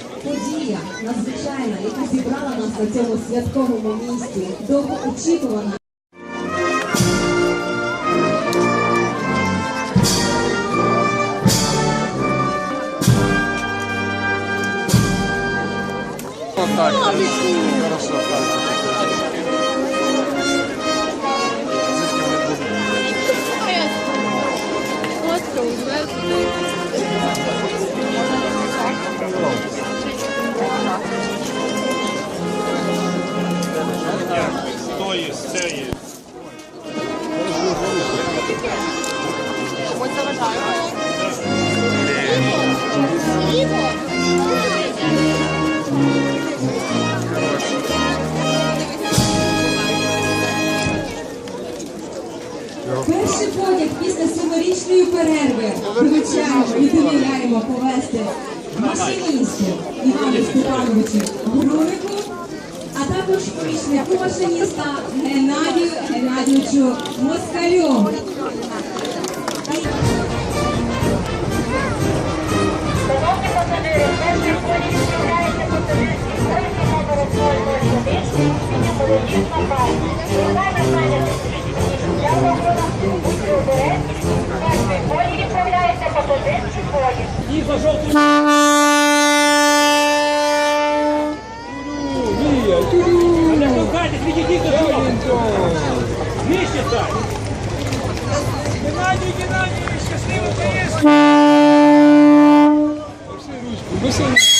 Подія надзвичайна, яка зібрала нас на цьому святковому місці. Довго очікувана. Вот так. Хорошо, так. Семирічної перерви вручаємо і довіряємо повести машиністу Івану Степановичу Грунику, а також помічнику машиніста Геннадію Геннадійовичу Москалю. Шановні пасажири, поїзд. Катя, відійдіть до цього. Вище так. Геннадій Геннадійович, щасливо поїзд. Все,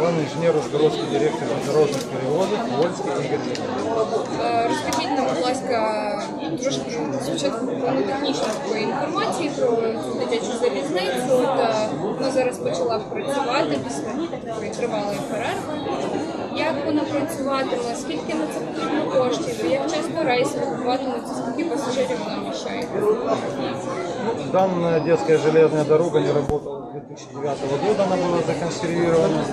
Главный инженер Ужгородский директор международных переводов Вольський Ігор Леонідович. Е, Розкажіть нам, будь ласка, трошки спочатку ну, технічно такої інформації про цю дитячу залізницю. Та вона зараз почала працювати після такої тривалої перерви. Як вона працюватиме, скільки на це потрібно коштів, як часто рейси відбуватимуться, скільки пасажирів вона вміщає? Данная детская железная дорога не работала с 2009 года, она была законсервирована.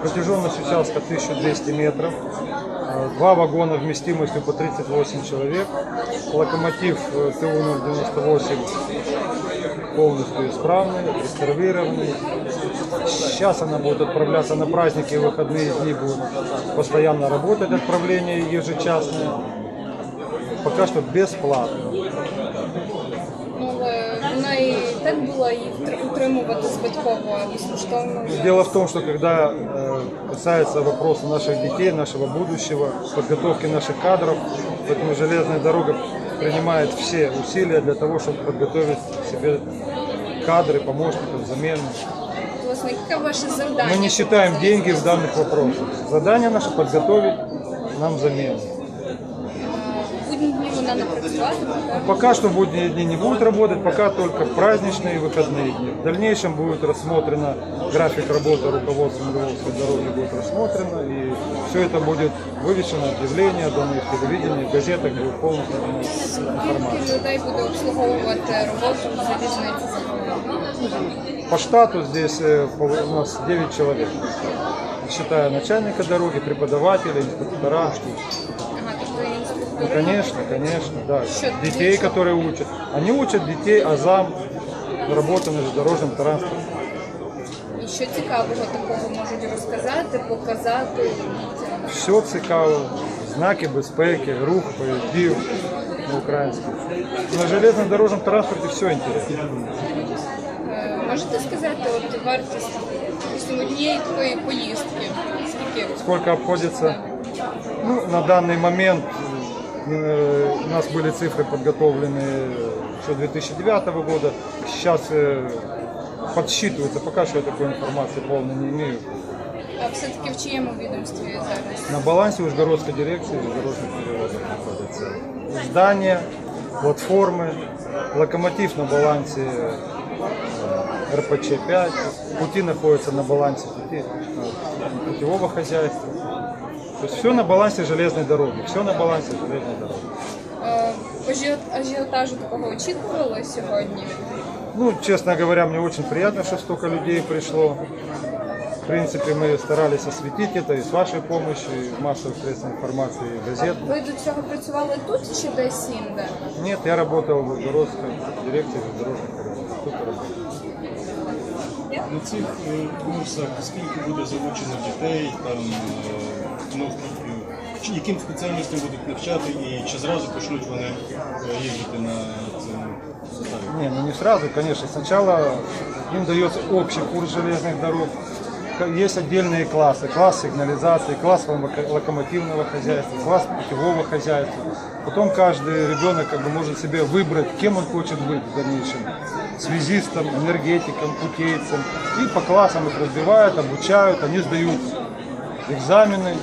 Протяженность участка 1200 метров. Два вагона вместимостью по 38 человек. Локомотив э, ТУ-098 полностью исправный, реставрированный. Сейчас она будет отправляться на праздники и выходные дни, будет постоянно работать отправление ежечасное. Пока что бесплатно. Ну, але вона і втр- утримувати збитково, безкоштовно. Дело в том, что когда э, касается вопроса наших детей, нашего будущего, подготовки наших кадров, поэтому железная дорога принимает все усилия для того, чтобы подготовить себе кадры, помощников, замену. Мы не считаем деньги в данных вопросах. Задание наше подготовить нам замену. Пока что в будние дни не будет работать, пока только праздничные и выходные дни. В дальнейшем будет рассмотрено график работы руководства Львовской дороги будет рассмотрено и все это будет вывешено, объявление, дано в телевидении, в газетах будет полностью дана информация. Скільки людей буде обслуговувати роботу залізниці? По штату здесь э, по- у нас 9 человек, считая начальника дороги, преподавателей, инструктора. Ага, тобто і Ну, інспектори. конечно, конечно, да. Счет Детей, лучше. которые учат. Они учат детей азам работы на железнодорожном транспорте. І що цікавого такого можуть розказати, показати дітям? Все цікаво, знаки безпеки, рух поїздів на українському. На железнодорожном транспорте все интересно. Е, Можете сказати, от вартість допустимо, однієї такої поїздки? Скільки? Сколько обходится? Ну, на данный момент э, у нас были цифры подготовлены еще 2009 года. Сейчас э, подсчитывается, пока что я такой информации полной не имею. А все-таки в чиєму відомстві зараз? На балансе Ужгородской дирекции дорожных перевозок находятся здания, платформы, локомотив на балансе э, РПЧ-5, пути находятся на балансе пути, э, путевого хозяйства. То есть все на балансе железной дороги, все на балансе железной дороги. Е, ажіот- Ажіотажу такого очікували сьогодні? Ну, честно говоря, мне очень приятно, что столько людей пришло. В принципе, мы старались осветить это и с вашей помощью, и в массовых средствах информации, и газет. Ви до цього працювали тут чи десь інде? Нет, я работал в Ужгородской дирекции дорожных перевозок. Тут я работал. На цих е, курсах скільки буде залучено дітей, там, е, ну, чи яким спеціальностям будуть навчати і чи зразу почнуть вони е, їздити на цьому составі? Не, ну не сразу, конечно. Сначала им дается общий курс железных дорог. К- Есть отдельные классы. Класс сигнализации, класс ломо- локомотивного хозяйства, класс путевого хозяйства. Потом каждый ребенок как бы может себе выбрать, кем он хочет быть в дальнейшем. Связистом, энергетиком, путейцем. И по классам их разбивают, обучают, они сдают экзамены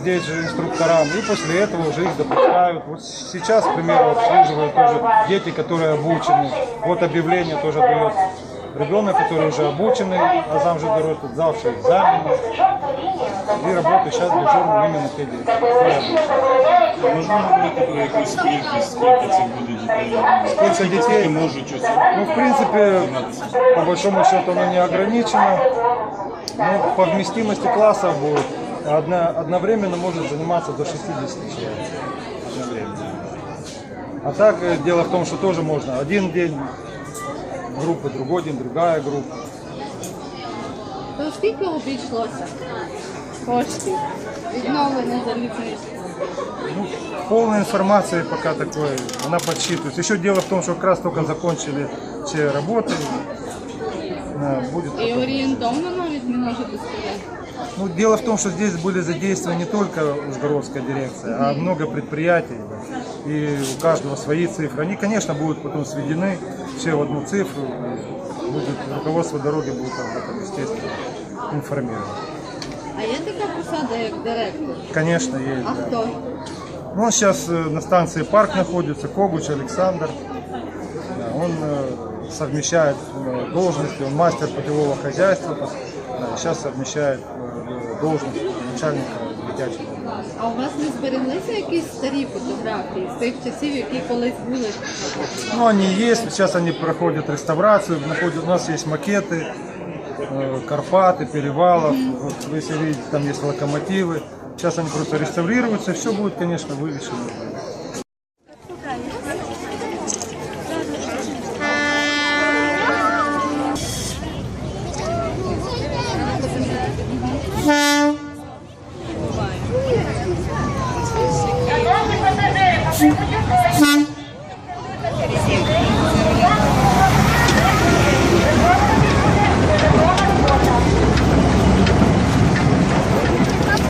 здесь же инструкторам, и после этого уже их допускают. Вот сейчас, к примеру, обслуживают тоже дети, которые обучены. Вот объявление тоже дает ребенок, который уже обученный, а зам же дорос, сдавший экзамены. И работает сейчас дежурным именно те дети. которые обучены. Можна говорити про якусь кількість, скільки це буде дітей? Скільки дітей? Скільки можуть ось Ну, в принципе, по большому счету оно не ограничено. Но по вместимости классов будет одно- одновременно может заниматься до 60 человек. Одновременно. А так э, дело в том, что тоже можно один день группа, другой день другая группа. То скільки обійшлося коштів відновлення залізниці? Ну, полной информации пока такое, она подсчитывается. Еще дело в том, что как раз только закончили все работы. Э, Будет І орієнтовно навіть не можете сказати. Ну, дело в том, что здесь были задействованы не только Ужгородская дирекция, а много предприятий. И у каждого свои цифры. Они, конечно, будут потом сведены все в одну цифру. И будет, руководство дороги будет об этом, естественно, информировано. А є така посада, як директор? Конечно, есть. А да. хто? Ну, он сейчас э, на станции Парк находится, Когуч Александр. Да, Он э, совмещает э, должности, он мастер путевого хозяйства. Да, Сейчас совмещает э, должность начальника дитячего. А у вас не збереглися якісь старі фотографії з тих часів, які колись були? Ну, они есть, сейчас они проходят реставрацию, находят, у нас есть макеты, э, Карпаты, перевалов, вот вы если видите, там есть локомотивы. Сейчас они просто реставрируются, все будет, конечно, вывешено.